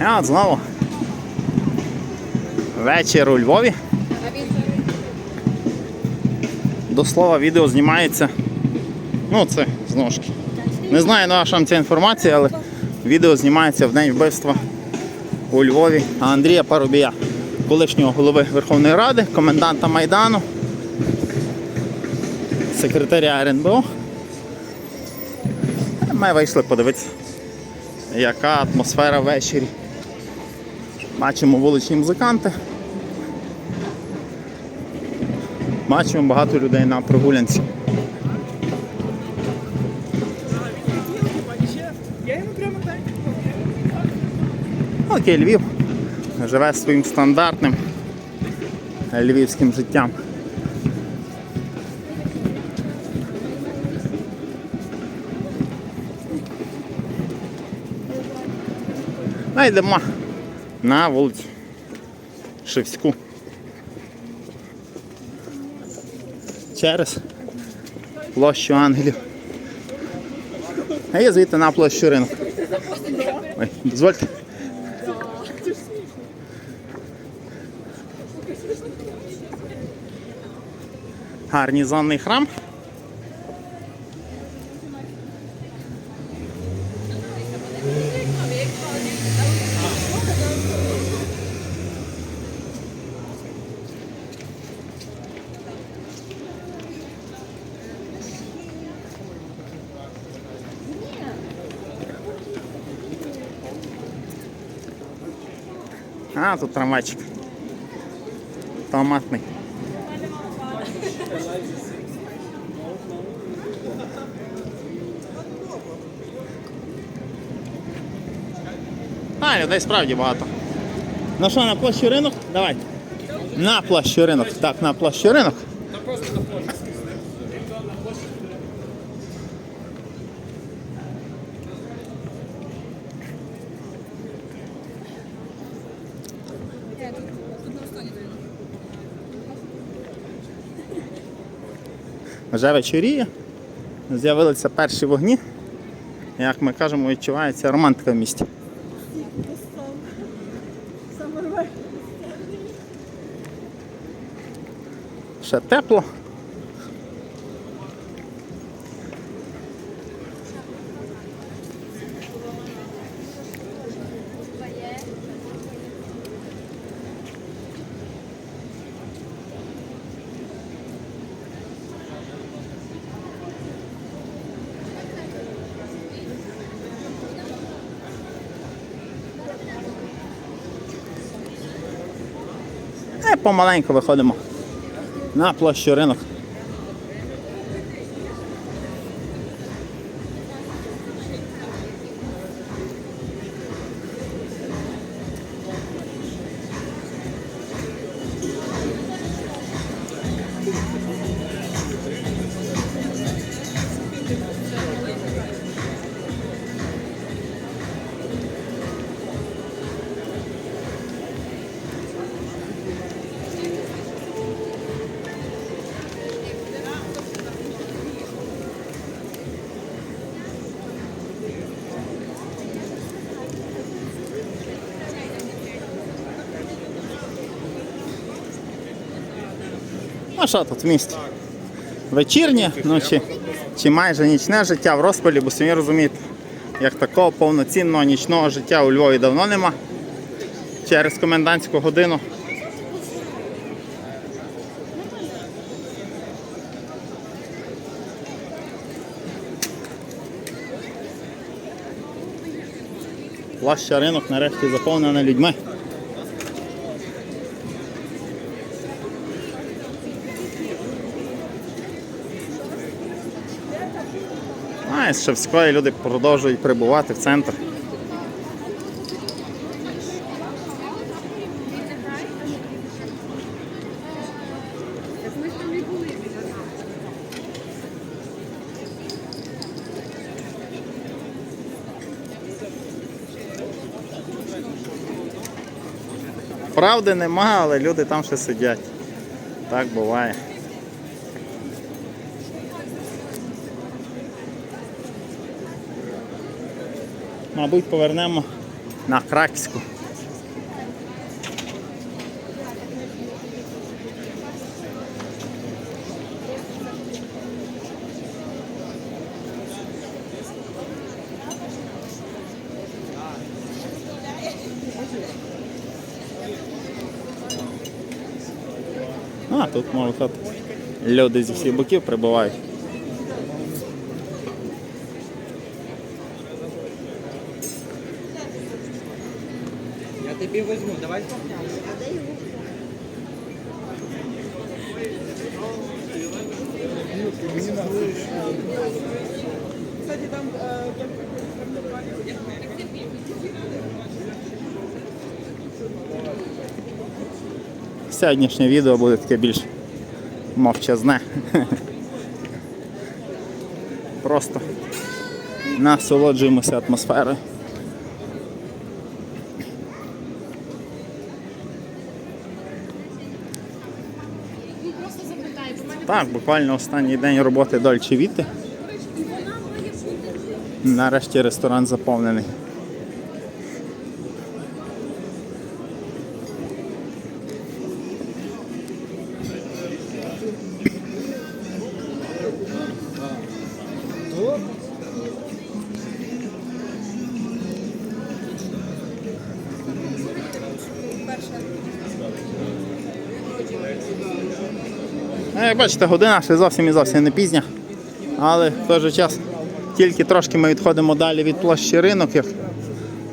І от знову вечір у Львові. До слова, відео знімається. Ну, це знову. Не знаю, на що вам ця інформація, але відео знімається в день вбивства у Львові Андрія Парубія, колишнього голови Верховної Ради, коменданта Майдану, секретаря РНБО. Ми вийшли подивитися, яка атмосфера ввечері. Бачимо вуличні музиканти. Бачимо багато людей на прогулянці. Окей, Львів живе своїм стандартним львівським життям. Ми йдемо на вулицю Шевську. Через площу ангелів. А я звідти на площу ринок. Ой, дозвольте. Гарнізонний храм. А, тут трамвайчик. Томатний. А, людей справді багато. Ну що, на площу ринок? Давай. На площу ринок. Так, на площу ринок. Вже вечоріє. З'явилися перші вогні. Як ми кажемо, відчувається романтика в місті. Ще тепло. І помаленьку виходимо на площу ринок. А що тут в місті? Вечірнє, ну чи, чи майже нічне життя в розпалі, бо самі розумієте, як такого повноцінного нічного життя у Львові давно нема. Через комендантську годину. Площа ринок нарешті заповнена людьми. А з Шевської люди продовжують прибувати в центр. Правди нема, але люди там ще сидять. Так буває. Мабуть, повернемо на Краківську. А, тут можна сказати, люди зі всіх боків прибувають. Сьогоднішнє відео буде таке більш мовчазне. Просто насолоджуємося атмосферою. Він просто запитає, бо в мене Так, буквально останній день роботи Дольче Віти. Нарешті ресторан заповнений. Як бачите, година ще зовсім і зовсім не пізня. Але в той же час тільки трошки ми відходимо далі від площі ринок, як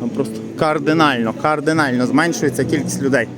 ну, просто кардинально, кардинально зменшується кількість людей.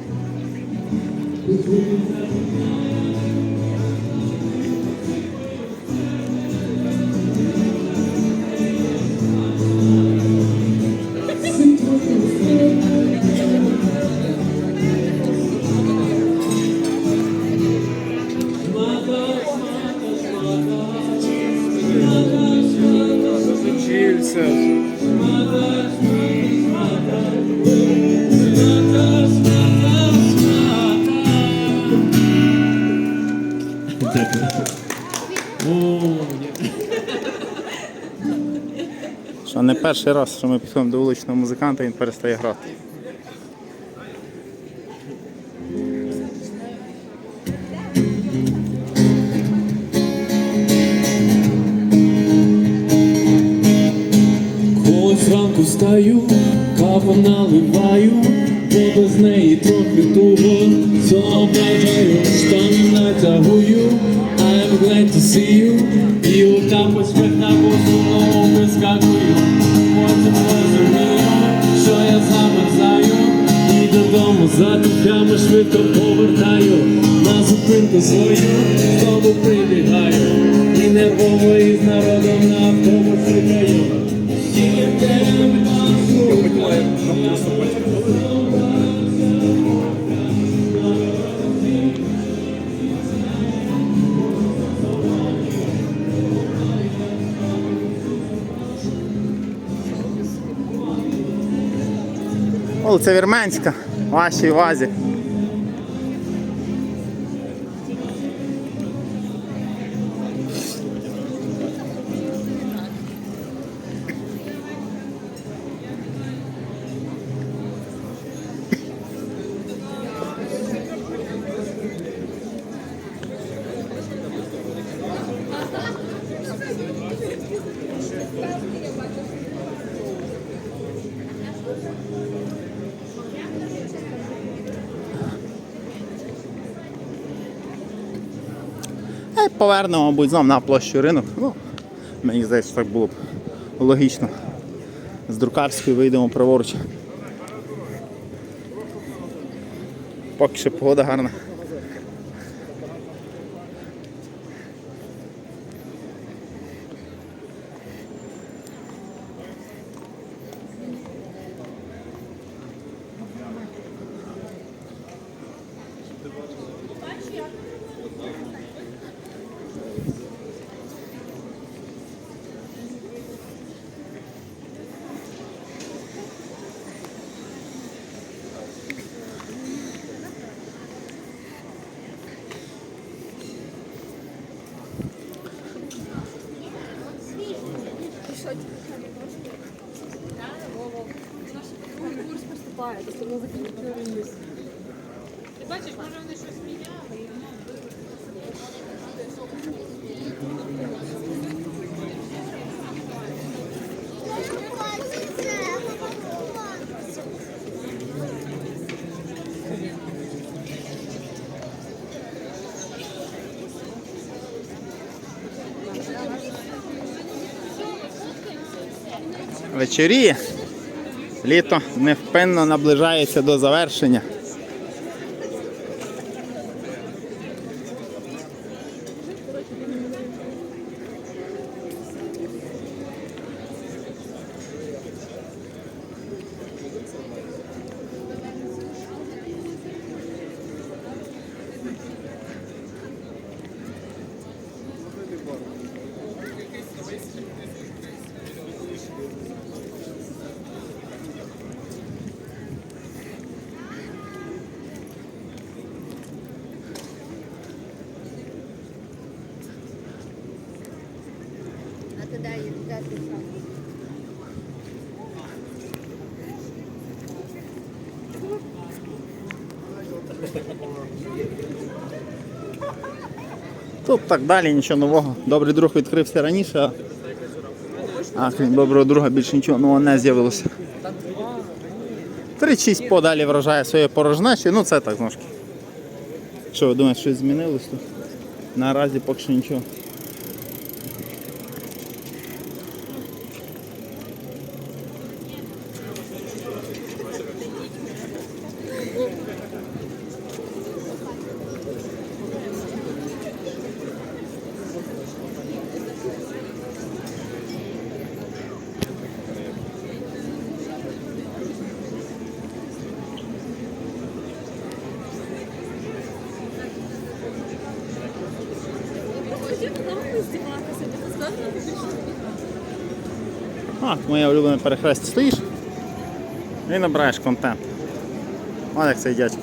Перший раз, що ми підходимо до вуличного музиканта, він перестає грати. Коли зранку встаю, каву наливаю, бо без неї трохи туго. Зображаю, штани натягую, I'm glad to see you. І у тапочках на босу вискакую, за думками швидко повертаю. На зупинку свою знову прибігаю. І нервово із народом на автобус чекаю Вулиця Вірменська, вашій увазі. Й повернемо, мабуть, знов на площу ринок. Ну, мені здається, так було б логічно. З Друкарської вийдемо праворуч. Поки що погода гарна. Другий курс. Ти бачиш, може вони щось міняють? Вечоріє. Літо невпинно наближається до завершення. Тут так далі, нічого нового. Добрий друг відкрився раніше, а, крім доброго друга більше нічого нового не з'явилося. 3-6 подалі вражає своє порожнечі, ну це так ножки. Що ви думаєте, щось змінилось тут? Наразі поки що нічого. А, моє улюблене перехрестя стоїш і набираєш контент. Ось як цей дядько.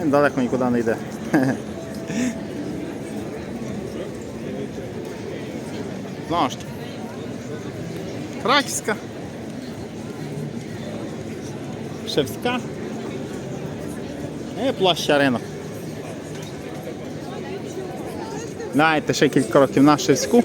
Він далеко нікуди не йде. Знову ж. Краківська. Шевська. І площа ринок. Дайте ще кілька років на Шевську.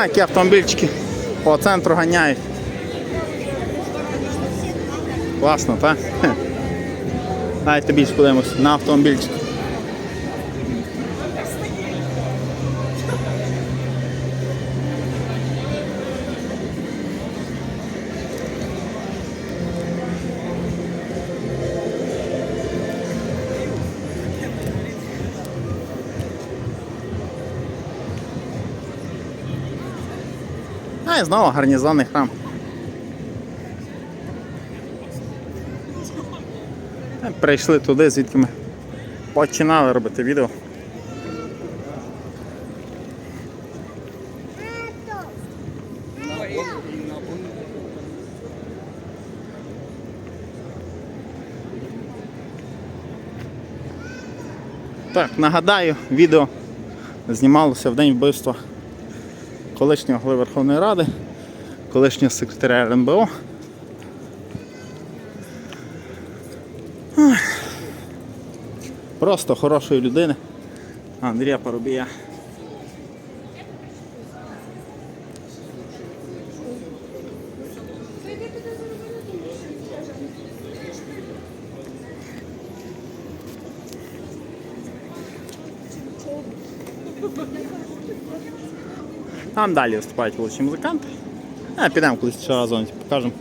А, які автомобільчики по центру ганяють. Класно, так? Давайте більше подивимось на автомобільчик. А і знову гарнізонний храм. Прийшли туди, звідки ми починали робити відео. Так, нагадаю, відео знімалося в день вбивства колишнього голови Верховної Ради, колишнього секретаря РНБО. Просто хорошої людини. Андрія Парубія. Там далі виступають вуличні музиканти. А, підемо колись ще разом покажемо.